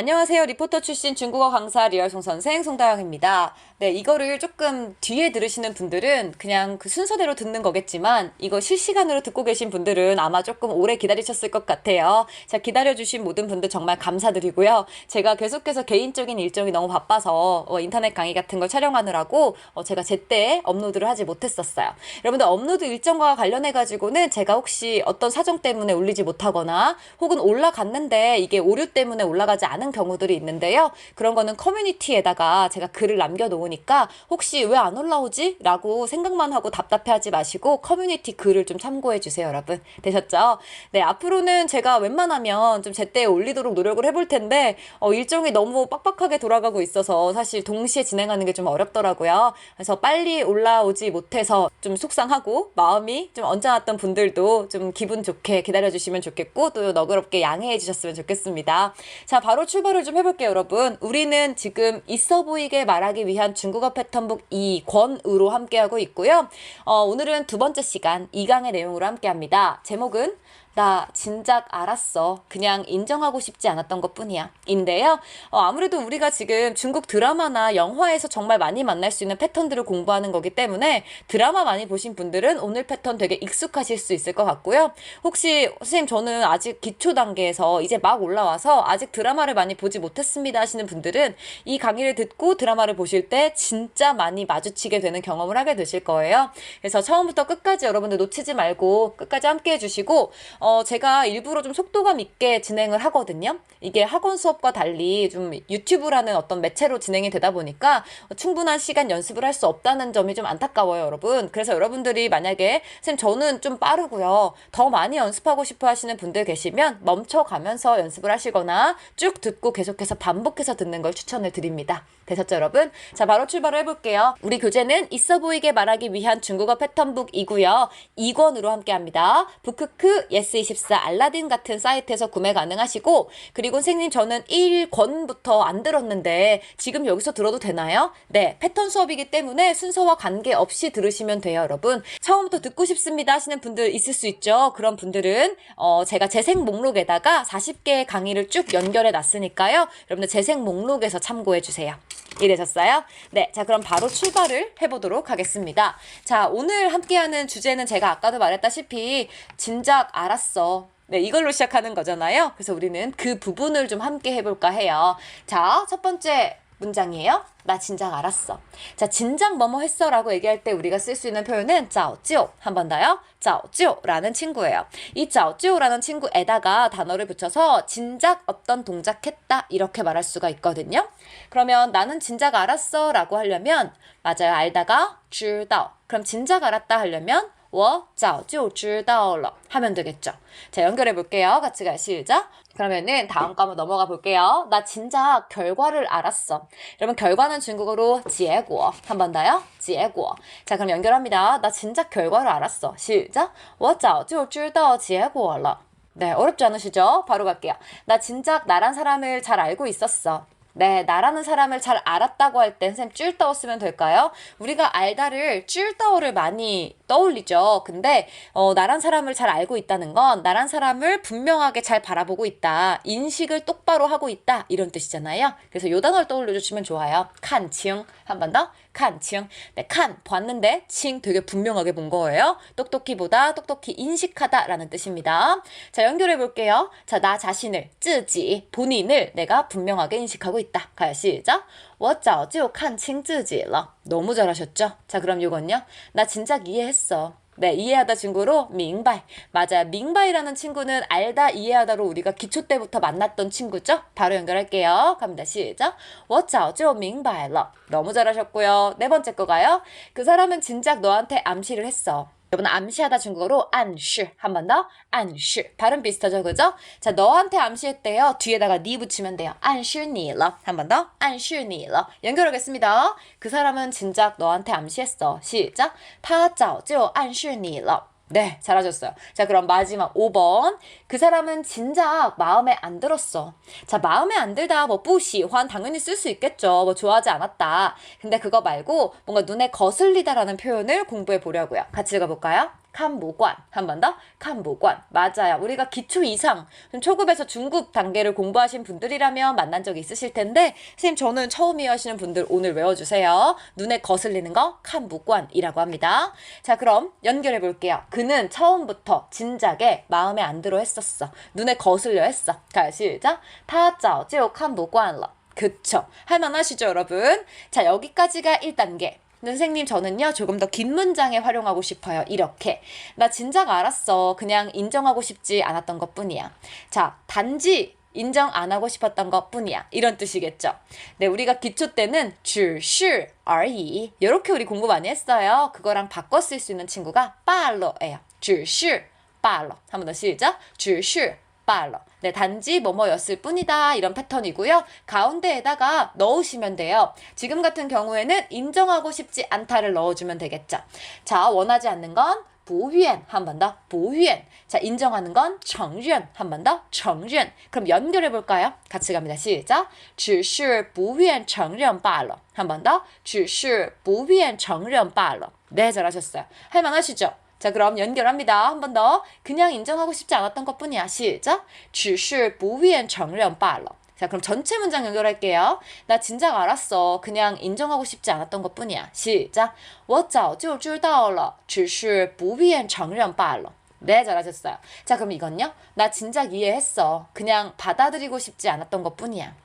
안녕하세요. 리포터 출신 중국어 강사 리얼송 선생 송다영입니다. 네, 이거를 조금 뒤에 들으시는 분들은 그냥 그 순서대로 듣는 거겠지만 이거 실시간으로 듣고 계신 분들은 아마 조금 오래 기다리셨을 것 같아요. 자, 기다려주신 모든 분들 정말 감사드리고요. 제가 계속해서 개인적인 일정이 너무 바빠서 어, 인터넷 강의 같은 걸 촬영하느라고 어, 제가 제때 업로드를 하지 못했었어요. 여러분들 업로드 일정과 관련해가지고는 제가 혹시 어떤 사정 때문에 올리지 못하거나 혹은 올라갔는데 이게 오류 때문에 올라가지 않은 경우들이 있는데요. 그런 거는 커뮤니티에다가 제가 글을 남겨놓으니까 혹시 왜 안 올라오지? 라고 생각만 하고 답답해하지 마시고 커뮤니티 글을 좀 참고해 주세요, 여러분. 되셨죠? 네, 앞으로는 제가 웬만하면 좀 제때 올리도록 노력을 해볼 텐데 어, 일정이 너무 빡빡하게 돌아가고 있어서 사실 동시에 진행하는 게 좀 어렵더라고요. 그래서 빨리 올라오지 못해서 좀 속상하고 마음이 좀 언짢았던 분들도 좀 기분 좋게 기다려주시면 좋겠고 또 너그럽게 양해해 주셨으면 좋겠습니다. 자, 바로 출 발을 좀 해볼게요, 여러분. 우리는 지금 있어 보이게 말하기 위한 중국어 패턴북 2권으로 함께하고 있고요. 어, 오늘은 두 번째 시간 2강의 내용으로 함께합니다. 제목은 나 진작 알았어. 그냥 인정하고 싶지 않았던 것 뿐이야. 인데요. 어, 아무래도 우리가 지금 중국 드라마나 영화에서 정말 많이 만날 수 있는 패턴들을 공부하는 거기 때문에 드라마 많이 보신 분들은 오늘 패턴 되게 익숙하실 수 있을 것 같고요. 혹시 선생님 저는 아직 기초 단계에서 이제 막 올라와서 아직 드라마를 많이 보지 못했습니다 하시는 분들은 이 강의를 듣고 드라마를 보실 때 진짜 많이 마주치게 되는 경험을 하게 되실 거예요. 그래서 처음부터 끝까지 여러분들 놓치지 말고 끝까지 함께 해주시고 어, 제가 일부러 좀 속도감 있게 진행을 하거든요. 이게 학원 수업과 달리 좀 유튜브라는 어떤 매체로 진행이 되다 보니까 충분한 시간 연습을 할 수 없다는 점이 좀 안타까워요, 여러분. 그래서 여러분들이 만약에 선생님 저는 좀 빠르고요. 더 많이 연습하고 싶어 하시는 분들 계시면 멈춰 가면서 연습을 하시거나 쭉 듣고 계속해서 반복해서 듣는 걸 추천을 드립니다. 되셨죠, 여러분? 자, 바로 출발을 해볼게요. 우리 교재는 있어 보이게 말하기 위한 중국어 패턴북이고요. 2권으로 함께 합니다. 부크크, 예스24, 알라딘 같은 사이트에서 구매 가능하시고, 그리고 선생님 저는 1권부터 안 들었는데, 지금 여기서 들어도 되나요? 네, 패턴 수업이기 때문에 순서와 관계없이 들으시면 돼요, 여러분. 처음부터 듣고 싶습니다 하시는 분들 있을 수 있죠. 그런 분들은, 어, 제가 재생 목록에다가 40개의 강의를 쭉 연결해 놨으니까요. 여러분들 재생 목록에서 참고해 주세요. 이래셨어요? 네, 자 그럼 바로 출발을 해보도록 하겠습니다. 자 오늘 함께하는 주제는 제가 아까도 말했다시피 진작 알았어. 네, 이걸로 시작하는 거잖아요. 그래서 우리는 그 부분을 좀 함께 해볼까 해요. 자, 첫 번째 문장이에요. 나 진작 알았어. 자, 진작 뭐뭐 했어 라고 얘기할 때 우리가 쓸 수 있는 표현은 짜오지오. 한 번 더요. 짜오지오 라는 친구예요. 이 짜오지오 라는 친구에다가 단어를 붙여서 진작 어떤 동작 했다 이렇게 말할 수가 있거든요. 그러면 나는 진작 알았어 라고 하려면 맞아요. 알다가 知道. 그럼 진작 알았다 하려면 我早就知道了 하면 되겠죠. 자, 연결해 볼게요. 같이 가 시작. 그러면은 다음 거 한번 넘어가 볼게요. 나 진작 결과를 알았어. 여러분 결과는 중국어로 结果. 한 번 더요. 结果. 자, 그럼 연결합니다. 나 진작 결과를 알았어. 시작. 我早就知道结果了. 네, 어렵지 않으시죠? 바로 갈게요. 나 진작 나란 사람을 잘 알고 있었어. 네, 나라는 사람을 잘 알았다고 할 땐 쌤 쭌떠어 쓰면 될까요? 우리가 알다를 쭌떠어를 많이 떠올리죠. 근데 어, 나란 사람을 잘 알고 있다는 건 나란 사람을 분명하게 잘 바라보고 있다. 인식을 똑바로 하고 있다. 이런 뜻이잖아요. 그래서 요 단어를 떠올려 주시면 좋아요. 칸 칭. 한 번 더. 칸 칭. 네, 칸 봤는데 칭 되게 분명하게 본 거예요. 똑똑히 보다, 똑똑히 인식하다라는 뜻입니다. 자, 연결해 볼게요. 자, 나 자신을, 自己, 본인을 내가 분명하게 인식하고 있다. 가요, 시작. 我早就看清自己了. 너무 잘하셨죠? 자, 그럼 이건요. 나 진작 이해했어. 네, 이해하다 친구로 민바이. 맞아요. 민바이라는 친구는 알다, 이해하다로 우리가 기초 때부터 만났던 친구죠? 바로 연결할게요. 갑니다. 시작. 我早就明白了. 너무 잘하셨고요. 네 번째 거 가요. 그 사람은 진작 너한테 암시를 했어. 여러분 암시하다 중국어로 안쉬 한 번 더. 안쉬 발음 비슷하죠? 그죠? 자 너한테 암시했대요. 뒤에다가 니 붙이면 돼요. 안쉬니러. 한 번 더. 안쉬니러. 연결하겠습니다. 그 사람은 진작 너한테 암시했어. 시작. 타짜오 안쉬니러. 네, 잘하셨어요. 자, 그럼 마지막 5번. 그 사람은 진작 마음에 안 들었어. 자, 마음에 안 들다, 뭐, 뿌시환 당연히 쓸 수 있겠죠. 뭐, 좋아하지 않았다. 근데 그거 말고 뭔가 눈에 거슬리다라는 표현을 공부해 보려고요. 같이 읽어볼까요? 칸부관 한 번 더? 칸부관. 맞아요. 우리가 기초 이상 초급에서 중급 단계를 공부하신 분들이라면 만난 적이 있으실 텐데 선생님 저는 처음이에요 하시는 분들 오늘 외워주세요. 눈에 거슬리는 거 칸부관이라고 합니다. 자 그럼 연결해 볼게요. 그는 처음부터 진작에 마음에 안 들어 했었어. 눈에 거슬려 했어. 가 시작. 타짜오 찌오 칸부관러. 그쵸. 할만하시죠 여러분? 자 여기까지가 1단계. 선생님 저는요 조금 더 긴 문장에 활용하고 싶어요. 이렇게 나 진작 알았어. 그냥 인정하고 싶지 않았던 것뿐이야. 자 단지 인정 안 하고 싶었던 것 뿐이야. 이런 뜻이겠죠. 네, 우리가 기초 때는 줄,실, 알以 이렇게 우리 공부 많이 했어요. 그거랑 바꿔 쓸 수 있는 친구가 팔로예요. 줄,실, 팔로. 한번 더 시작. 줄,실, 罢了. 네, 단지 뭐뭐였을 뿐이다. 이런 패턴이고요. 가운데에다가 넣으시면 돼요. 지금 같은 경우에는 인정하고 싶지 않다를 넣어주면 되겠죠. 자, 원하지 않는 건 보유엔 한 번 더, 보유엔. 자, 인정하는 건 정연 한 번 더, 정연. 그럼 연결해 볼까요? 같이 갑니다. 시작. 只是不愿承认罢了. 한 번 더. 只是不愿承认罢了. 네, 잘하셨어요. 할 만하시죠? 자, 그럼 연결합니다. 한 번 더. 그냥 인정하고 싶지 않았던 것 뿐이야. 시작. 只是不愿承认罢了. 자, 그럼 전체 문장 연결할게요. 나 진작 알았어. 그냥 인정하고 싶지 않았던 것 뿐이야. 시작. 我早就知道了.只是不愿承认罢了. 네, 잘하셨어요. 자, 그럼 이건요? 나 진작 이해했어. 그냥 받아들이고 싶지 않았던 것 뿐이야.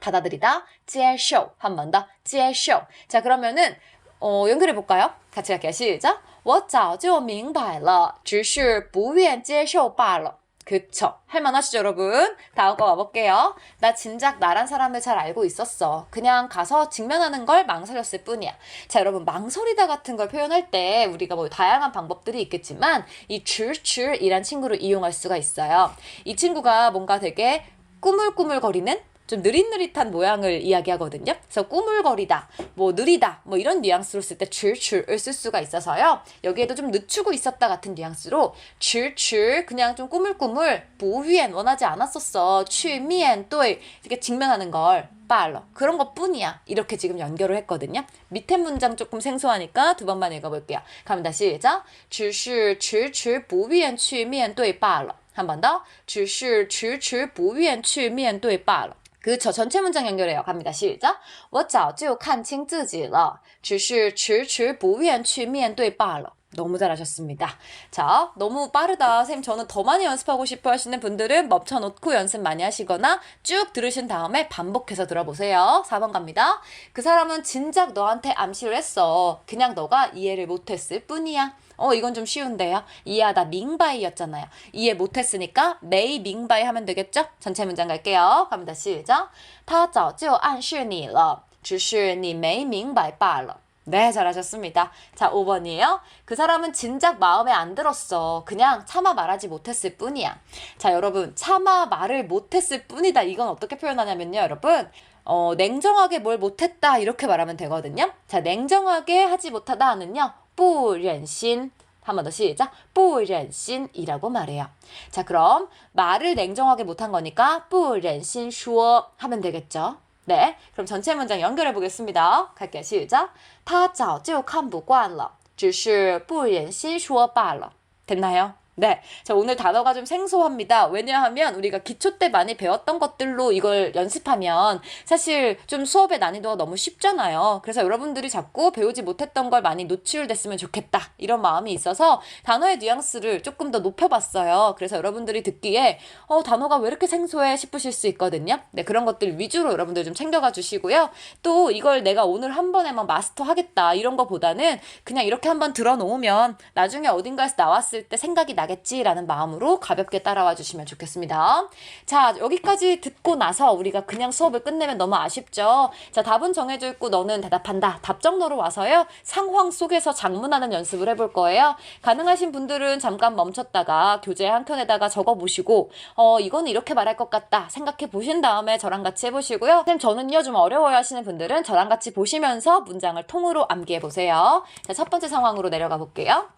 받아들이다. 接受. 한 번 더. 接受. 자, 그러면은 어, 연결해 볼까요? 같이 갈게요. 시작. 我早就明白了,只是不愿接受罢了. 그쵸. 할만하시죠, 여러분? 다음 거 와볼게요. 나 진작 나란 사람을 잘 알고 있었어. 그냥 가서 직면하는 걸 망설였을 뿐이야. 자, 여러분, 망설이다 같은 걸 표현할 때 우리가 뭐 다양한 방법들이 있겠지만 이 줄줄이란 친구를 이용할 수가 있어요. 이 친구가 뭔가 되게 꾸물꾸물거리는 좀 느릿느릿한 모양을 이야기하거든요. 그래서 꾸물거리다, 뭐 느리다, 뭐 이런 뉘앙스로 쓸 때 줄줄을 쓸 수가 있어서요. 여기에도 좀 늦추고 있었다 같은 뉘앙스로 줄줄 그냥 좀 꾸물꾸물 보위엔 원하지 않았었어. 취미엔 또 이렇게 직면하는 걸 빨러 그런 것 뿐이야. 이렇게 지금 연결을 했거든요. 밑에 문장 조금 생소하니까 두 번만 읽어볼게요. 갑니다. 시작. 只是迟迟不愿去面对罢了. 한 번 더. 只是迟迟不愿去面对罢了. 그쵸. 전체 문장 연결해요. 갑니다. 시작. 我早就看清自己了,只是迟迟不愿去面对罢了. 너무 잘하셨습니다. 자, 너무 빠르다. 쌤, 저는 더 많이 연습하고 싶어 하시는 분들은 멈춰놓고 연습 많이 하시거나 쭉 들으신 다음에 반복해서 들어보세요. 4번 갑니다. 그 사람은 진작 너한테 암시를 했어. 그냥 너가 이해를 못했을 뿐이야. 어, 이건 좀 쉬운데요. 이해하다 밍바이였잖아요. 이해 못했으니까 메이 밍바이 하면 되겠죠? 전체 문장 갈게요. 갑니다. 시작. 他早就暗示你了,只是你没明白罢了. 네, 잘하셨습니다. 자, 5번이에요. 그 사람은 진작 마음에 안 들었어. 그냥 차마 말하지 못했을 뿐이야. 자, 여러분, 차마 말을 못했을 뿐이다. 이건 어떻게 표현하냐면요, 여러분. 어, 냉정하게 뭘 못했다. 이렇게 말하면 되거든요. 자, 냉정하게 하지 못하다는요, 뿌렌신. 한번 더 시작. 뿌렌신이라고 말해요. 자, 그럼 말을 냉정하게 못한 거니까 뿌렌신슈어 하면 되겠죠. 네, 그럼 전체 문장 연결해 보겠습니다. 갈게요. 시작. 他早就看不惯了,只是不忍心说罢了. 됐나요? 네. 자, 오늘 단어가 좀 생소합니다. 왜냐하면 우리가 기초 때 많이 배웠던 것들로 이걸 연습하면 사실 좀 수업의 난이도가 너무 쉽잖아요. 그래서 여러분들이 자꾸 배우지 못했던 걸 많이 노출됐으면 좋겠다. 이런 마음이 있어서 단어의 뉘앙스를 조금 더 높여봤어요. 그래서 여러분들이 듣기에 어, 단어가 왜 이렇게 생소해 싶으실 수 있거든요. 네, 그런 것들 위주로 여러분들 좀 챙겨가 주시고요. 또 이걸 내가 오늘 한 번에만 마스터 하겠다. 이런 거보다는 그냥 이렇게 한번 들어 놓으면 나중에 어딘가에서 나왔을 때 생각이 나 나겠지라는 마음으로 가볍게 따라와 주시면 좋겠습니다. 자, 여기까지 듣고 나서 우리가 그냥 수업을 끝내면 너무 아쉽죠? 자, 답은 정해져 있고 너는 대답한다. 답정너로 와서요. 상황 속에서 장문하는 연습을 해볼 거예요. 가능하신 분들은 잠깐 멈췄다가 교재 한 켠에다가 적어 보시고 어, 이거는 이렇게 말할 것 같다 생각해 보신 다음에 저랑 같이 해보시고요. 쌤, 저는요, 좀 어려워요 하시는 분들은 저랑 같이 보시면서 문장을 통으로 암기해 보세요. 자, 첫 번째 상황으로 내려가 볼게요.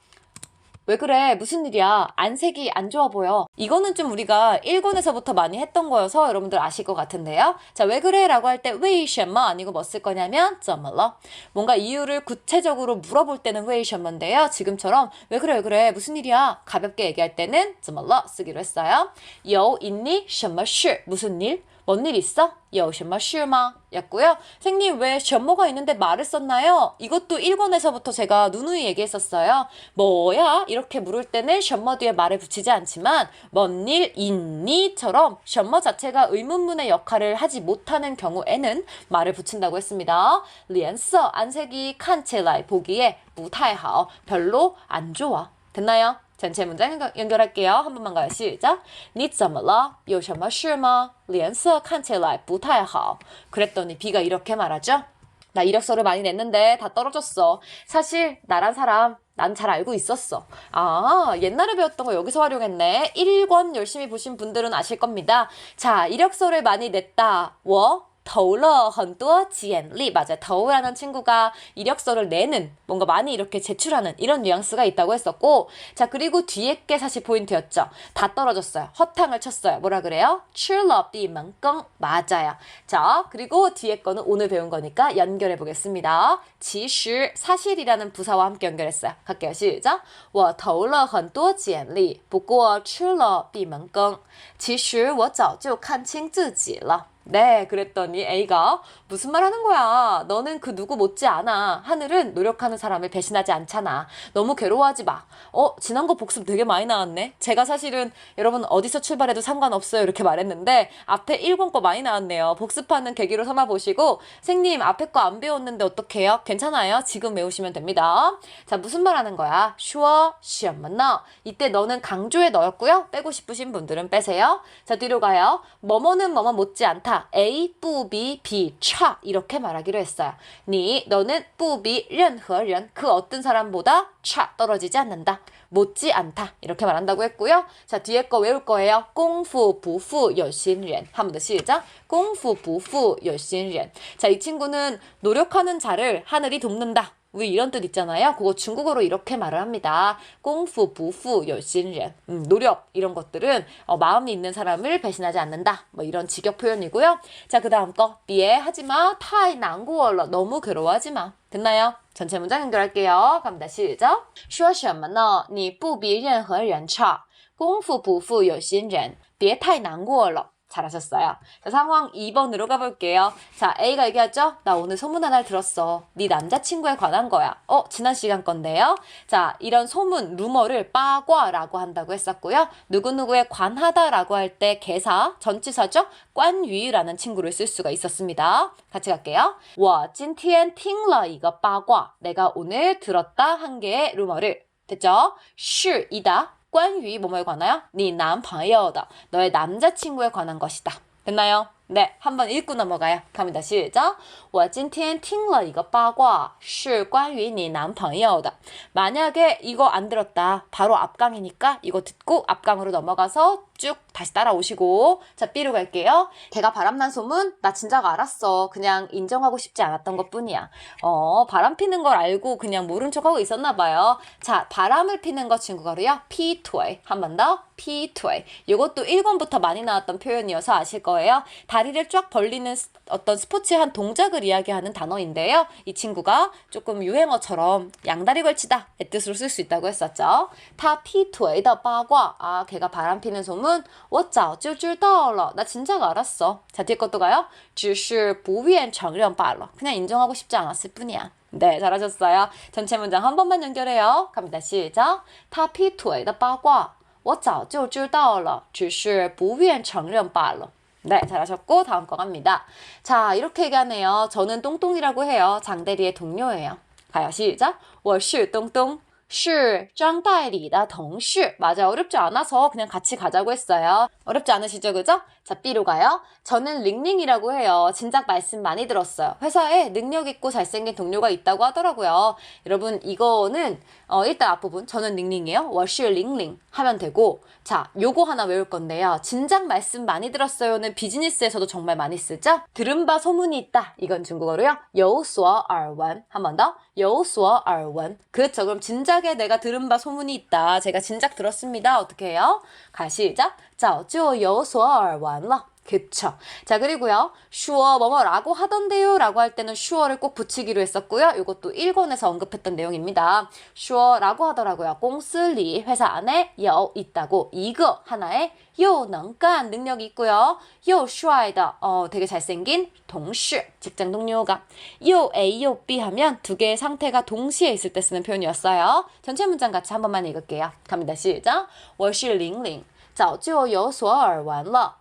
왜 그래? 무슨 일이야? 안색이 안 좋아 보여. 이거는 좀 우리가 1권에서부터 많이 했던 거여서 여러분들 아실 것 같은데요. 자, 왜 그래? 라고 할 때, 为什么? 아니고 뭐 쓸 거냐면, 怎么了? 뭔가 이유를 구체적으로 물어볼 때는 为什么인데요. 지금처럼, 왜 그래? 왜 그래? 무슨 일이야? 가볍게 얘기할 때는, 怎么了? 쓰기로 했어요. 有 있니? 什么事? 무슨 일? 뭔 일 있어? 有什么事吗? 였고요. 선생님 왜 셔머가 있는데 말을 썼나요? 이것도 1권에서부터 제가 누누이 얘기했었어요. 뭐야? 이렇게 물을 때는 셔머 뒤에 말을 붙이지 않지만 뭔 일 있니?처럼 셔머 자체가 의문문의 역할을 하지 못하는 경우에는 말을 붙인다고 했습니다. 脸色 안색이 看起来 보기에 不太好 별로 안 좋아. 됐나요? 전체 문장 연결- 연결할게요. 한 번만 가요. 시작. 你怎么了?有什么事吗?脸色看起来不太好. 그랬더니 B가 이렇게 말하죠. 나 이력서를 많이 냈는데 다 떨어졌어. 사실 나란 사람 난 잘 알고 있었어. 아, 옛날에 배웠던 거 여기서 활용했네. 1권 열심히 보신 분들은 아실 겁니다. 자, 이력서를 많이 냈다. 我 投了很多简历 맞아 더우라는 친구가 이력서를 내는 뭔가 많이 이렇게 제출하는 이런 뉘앙스가 있다고 했었고 자 그리고 뒤에 게 사실 포인트였죠 다 떨어졌어요 허탕을 쳤어요 뭐라 그래요 吃了闭门羹 맞아요 자 그리고 뒤에 거는 오늘 배운 거니까 연결해 보겠습니다 其实 사실이라는 부사와 함께 연결했어요 갈게요 시작 我投了很多简历不过吃了闭门羹其实我早就看清自己了 네, 그랬더니 A가 무슨 말 하는 거야? 너는 그 누구 못지 않아. 하늘은 노력하는 사람을 배신하지 않잖아. 너무 괴로워하지 마. 어, 지난 거 복습 되게 많이 나왔네. 제가 사실은 여러분 어디서 출발해도 상관없어요. 이렇게 말했는데 앞에 1권 거 많이 나왔네요. 복습하는 계기로 삼아 보시고 생님 앞에 거 안 배웠는데 어떡해요? 괜찮아요. 지금 외우시면 됩니다. 자, 무슨 말 하는 거야? 슈어, 시엄만나. 이때 너는 강조에 넣었고요. 빼고 싶으신 분들은 빼세요. 자, 뒤로 가요. 뭐뭐는 뭐뭐 못지 않다. A, 不比, B, 差 이렇게 말하기로 했어요. 니, 너는 不比任何人, 그 어떤 사람보다 差 떨어지지 않는다. 못지 않다. 이렇게 말한다고 했고요. 자, 뒤에 거 외울 거예요. 功夫不负有心人. 한 번 더 시작. 功夫不负有心人. 자, 이 친구는 노력하는 자를 하늘이 돕는다. 우리 이런 뜻 있잖아요. 그거 중국어로 이렇게 말을 합니다. 功夫不负有心人. 음, 노력 이런 것들은 어, 마음이 있는 사람을 배신하지 않는다. 뭐 이런 직역 표현이고요. 자, 그다음 거. 비에 하지 마. 타이 난구얼러. 너무 괴로워하지 마. 됐나요? 전체 문장 연결할게요. 갑니다. 시작. 说什么呢?你不比任何人差.功夫不负有心人.别太难过了. 잘하셨어요. 자, 상황 2번으로 가볼게요. 자, A가 얘기하죠? 나 오늘 소문 하나를 들었어. 네 남자친구에 관한 거야. 어, 지난 시간 건데요. 자, 이런 소문, 루머를 빠과라고 한다고 했었고요. 누구누구에 관하다라고 할 때 개사, 전치사죠? 관위라는 친구를 쓸 수가 있었습니다. 같이 갈게요. 와, 찐티엔 팅러 이거 빠과. 내가 오늘 들었다 한 개의 루머를. 됐죠? 슈이다. 关于뭐뭐에 관하여? 네 남朋友的 너의 남자친구에 관한 것이다. 됐나요? 네, 한번 읽고 넘어가요. 갑니다. 시작. 我今天听了一个八卦是关于你男朋友的 만약에 이거 안 들었다. 바로 앞강이니까 이거 듣고 앞강으로 넘어가서 쭉 다시 따라오시고 자 B로 갈게요. 걔가 바람난 소문 나 진작 알았어. 그냥 인정하고 싶지 않았던 것뿐이야. 어 바람 피는 걸 알고 그냥 모른 척하고 있었나 봐요. 자 바람을 피는 거 친구가로요. 피토이 한 번 더. 피토이 이것도 1권부터 많이 나왔던 표현이어서 아실 거예요. 다 리를 쫙 벌리는 스- 어떤 스포츠의 한 동작을 이야기하는 단어인데요. 이 친구가 조금 유행어처럼 양다리 걸치다 의 뜻으로 쓸 수 있다고 했었죠. 타 피토이더 빠과 아 걔가 바람 피는 소문 我早就知道了. 나 진작 알았어. 자, 뒤에 것도 가요. 只是不愿承认罢了. 그냥 인정하고 싶지 않았을 뿐이야. 네, 잘하셨어요. 전체 문장 한 번만 연결해요. 갑니다. 시작. 他劈腿的八卦我早就知道了只是不愿承认罢了. 네, 잘하셨고 다음 거 갑니다. 자, 이렇게 얘기하네요. 저는 똥똥이라고 해요. 장대리의 동료예요. 가요. 시작. 我是东东. 是张代理的同事. 맞아, 어렵지 않아서 그냥 같이 가자고 했어요. 어렵지 않으시죠, 그죠? 자, B로 가요. 저는 링링이라고 해요. 진작 말씀 많이 들었어요. 회사에 능력 있고 잘생긴 동료가 있다고 하더라고요. 여러분, 이거는 어, 일단 앞부분 저는 링링이에요. 我是 링링 하면 되고 자, 요거 하나 외울 건데요. 진작 말씀 많이 들었어요는 비즈니스에서도 정말 많이 쓰죠? 들은 바 소문이 있다. 이건 중국어로요. 有所耳闻. 한 번 더. 有所耳闻. 그렇죠. 그럼 진작 진작에 내가 들은 바 소문이 있다. 제가 진작 들었습니다. 어떻게 해요? 가 시작. 早就有所耳闻了. 그쵸. 자, 그리고요. sure 뭐뭐라고 하던데요 라고 할 때는 sure를 꼭 붙이기로 했었고요. 이것도 1권에서 언급했던 내용입니다. sure라고 하더라고요. 공司里회사 안에 有 있다고. 이거 하나에 又能干 능력이 있고요. 又帅的 어, 되게 잘생긴 同事 직장 동료가 又 A 又 B 하면 두 개의 상태가 동시에 있을 때 쓰는 표현이었어요. 전체 문장 같이 한 번만 읽을게요. 갑니다. 시작. 我是玲玲早就有所耳闻了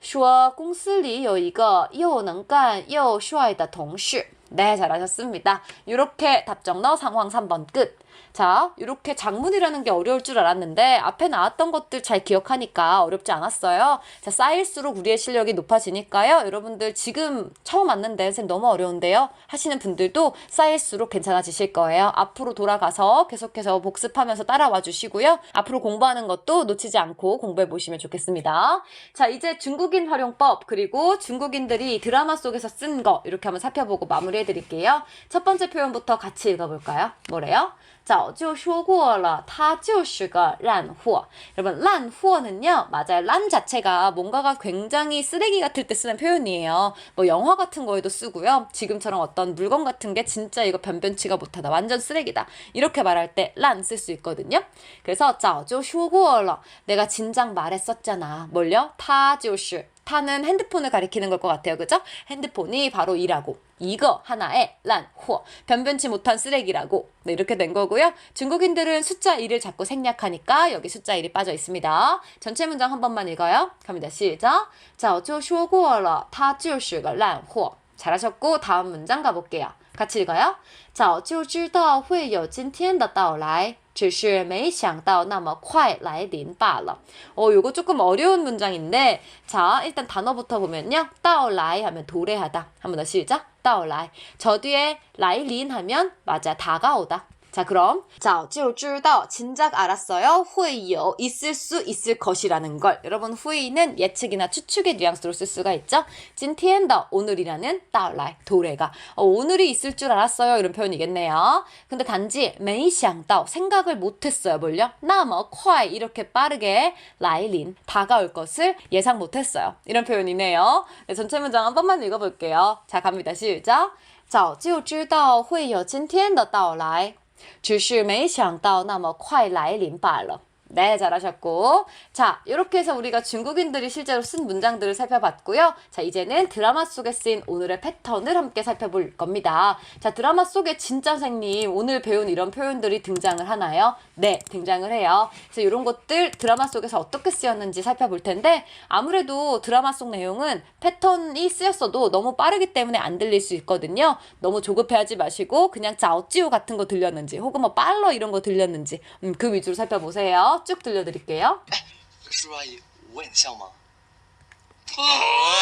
说公司里有一个又能干又帅的同事 네, 잘하셨습니다. 이렇게 답정너 상황 3번 끝. 자, 이렇게 장문이라는 게 어려울 줄 알았는데 앞에 나왔던 것들 잘 기억하니까 어렵지 않았어요. 자, 쌓일수록 우리의 실력이 높아지니까요. 여러분들 지금 처음 왔는데 선생님 너무 어려운데요. 하시는 분들도 쌓일수록 괜찮아지실 거예요. 앞으로 돌아가서 계속해서 복습하면서 따라와 주시고요. 앞으로 공부하는 것도 놓치지 않고 공부해 보시면 좋겠습니다. 자, 이제 중국인 활용법 그리고 중국인들이 드라마 속에서 쓴 거 이렇게 한번 살펴보고 마무리해 드릴게요. 첫 번째 표현부터 같이 읽어 볼까요? 뭐래요? 早就说过了,他就是个烂货. 여러분, 烂货는요, 맞아요. 란 자체가 뭔가가 굉장히 쓰레기 같을 때 쓰는 표현이에요. 뭐 영화 같은 거에도 쓰고요. 지금처럼 어떤 물건 같은 게 진짜 이거 변변치가 못하다. 완전 쓰레기다. 이렇게 말할 때 란 쓸 수 있거든요. 그래서 早就说过了. 내가 진작 말했었잖아. 뭘요? 他就是. 타는 핸드폰을 가리키는 걸 것 같아요. 그죠? 핸드폰이 바로 이라고. 이거 하나에 란, 호. 변변치 못한 쓰레기라고. 네, 이렇게 된 거고요. 중국인들은 숫자 1을 자꾸 생략하니까 여기 숫자 1이 빠져 있습니다. 전체 문장 한 번만 읽어요. 갑니다. 시작. 早就说过了,他就是个烂货. 잘하셨고 다음 문장 가볼게요. 같이 읽어요. 早就知道会有今天的到来. 只是没想到那么快来临罢了. 어, 요거 조금 어려운 문장인데, 자, 일단 단어부터 보면요. 到来 하면 도래하다. 한 번 더 시작. 到来. 저 뒤에 来临 하면, 맞아, 다가오다. 자, 그럼 早就知道 진작 알았어요. 会有 있을 수 있을 것이라는 걸. 여러분, 会는 예측이나 추측의 뉘앙스로 쓸 수가 있죠. 今天的 오늘이라는 到来 도래가 어, 오늘이 있을 줄 알았어요. 이런 표현이겠네요. 근데 단지 没想到 생각을 못 했어요. 뭘요? 那么快 이렇게 빠르게 来临 다가올 것을 예상 못 했어요. 이런 표현이네요. 네, 전체 문장 한 번만 읽어 볼게요. 자, 갑니다. 시작. 早就知道会有今天的到来 只是没想到那么快来临罢了。 네, 잘하셨고. 자, 이렇게 해서 우리가 중국인들이 실제로 쓴 문장들을 살펴봤고요. 자, 이제는 드라마 속에 쓰인 오늘의 패턴을 함께 살펴볼 겁니다. 자, 드라마 속에 진짜 선생님 오늘 배운 이런 표현들이 등장을 하나요? 네, 등장을 해요. 그래서 이런 것들 드라마 속에서 어떻게 쓰였는지 살펴볼 텐데 아무래도 드라마 속 내용은 패턴이 쓰였어도 너무 빠르기 때문에 안 들릴 수 있거든요. 너무 조급해하지 마시고 그냥 짜오찌오 같은 거 들렸는지 혹은 뭐 빨러 이런 거 들렸는지 음, 그 위주로 살펴보세요. 쭉 들려드릴게요. 叔叔阿姨，我演的像吗？特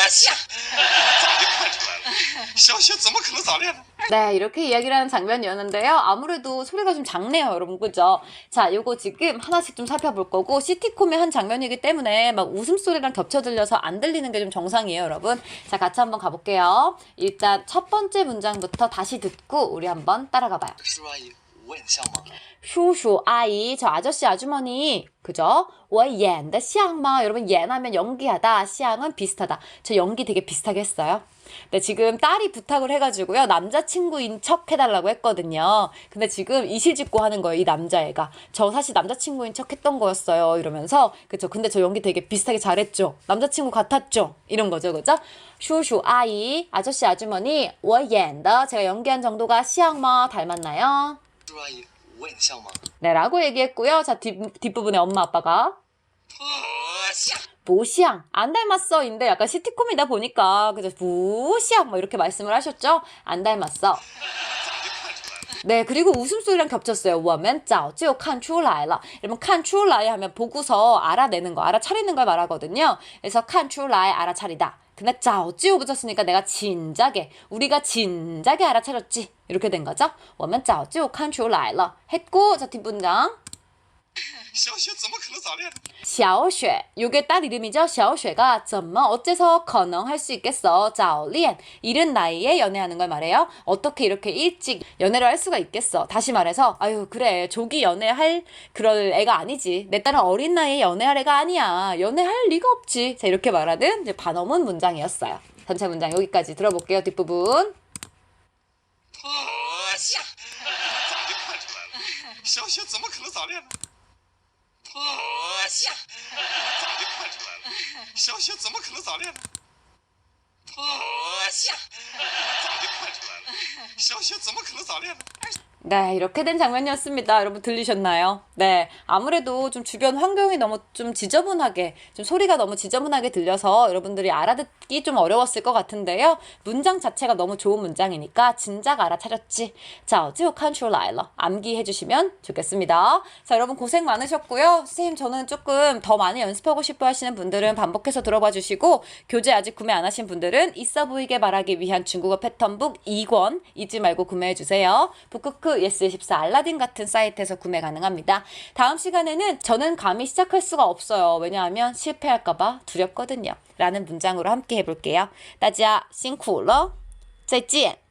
像，早就看出来了。小雪怎么可能早恋呢？ 네, 이렇게 이야기를 하는 장면이었는데요. 아무래도 소리가 좀 작네요, 여러분. 그죠? 자, 요거 지금 하나씩 좀 살펴볼 거고, 시티콤의 한 장면이기 때문에 막 웃음소리랑 겹쳐 들려서 안 들리는 게 좀 정상이에요, 여러분. 자, 같이 한번 가볼게요. 일단 첫 번째 문장부터 다시 듣고 우리 한번 따라가 봐요. 叔叔阿姨， 我演的像吗？ 슈슈 아이 저 아저씨 아주머니 그죠? 我演的像吗? 여러분演하면 연기하다 시향은 비슷하다 저 연기 되게 비슷하게 했어요 네, 지금 딸이 부탁을 해가지고요 남자친구인 척 해달라고 했거든요 근데 지금 이실직고 하는 거예요 이 남자애가 저 사실 남자친구인 척 했던 거였어요 이러면서 그죠 근데 저 연기 되게 비슷하게 잘했죠 남자친구 같았죠 이런 거죠 그죠? 슈슈 아이 아저씨 아주머니 我演的 제가 연기한 정도가 시향마 닮았나요? 네, 라고 얘기했고요. 자, 뒷, 뒷부분에 엄마 아빠가. 보시앙. 안 닮았어 인데 약간 시티콤이다 보니까 그죠? 보시앙 뭐 이렇게 말씀을 하셨죠? 안 닮았어. 네 그리고 웃음소리랑 겹쳤어요 워맨 짜오찌오 칸추라이라 이러면 칸추라이 하면 보고서 알아내는 거 알아차리는 걸 말하거든요. 그래서 칸추라이 알아차리다. 근데 早就 붙였으니까 내가 진작에 우리가 진작에 알아차렸지 이렇게 된 거죠 我们早就看出来了 했고 자 뒷문장 小雪怎么可能早恋呢？小雪, 요게 딸 이름이죠. 小雪가怎么 어째서 可能할 수 있겠어. 早恋, 이른 나이에 연애하는 걸 말해요. 어떻게 이렇게 일찍 연애를 할 수가 있겠어. 다시 말해서 아유 그래 조기 연애할 그럴 애가 아니지. 내 딸은 어린 나이에 연애할 애가 아니야. 연애할 리가 없지. 자 이렇게 말하는 이제 반어문 문장이었어요. 전체 문장 여기까지 들어볼게요. 뒷부분. 特下，早就看出来了，小雪怎么可能早恋 呢？特下，早就看出来了，小雪怎么可能早恋呢？特下，早就看出来了，小雪怎么可能早恋呢？ 네, 이렇게 된 장면이었습니다. 여러분 들리셨나요? 네, 아무래도 좀 주변 환경이 너무 좀 지저분하게, 좀 소리가 너무 지저분하게 들려서 여러분들이 알아듣기 좀 어려웠을 것 같은데요. 문장 자체가 너무 좋은 문장이니까 진작 알아차렸지. 자, 어지옥한 슐라일러 암기해 주시면 좋겠습니다. 자, 여러분 고생 많으셨고요. 선생님, 저는 조금 더 많이 연습하고 싶어 하시는 분들은 반복해서 들어봐 주시고, 교재 아직 구매 안 하신 분들은 있어 보이게 말하기 위한 중국어 패턴북 2권 잊지 말고 구매해 주세요. 북극크 크 예스14 알라딘 같은 사이트에서 구매 가능합니다. 다음 시간에는 저는 감히 시작할 수가 없어요. 왜냐하면 실패할까봐 두렵거든요. 라는 문장으로 함께 해볼게요. 大家辛苦了.再见.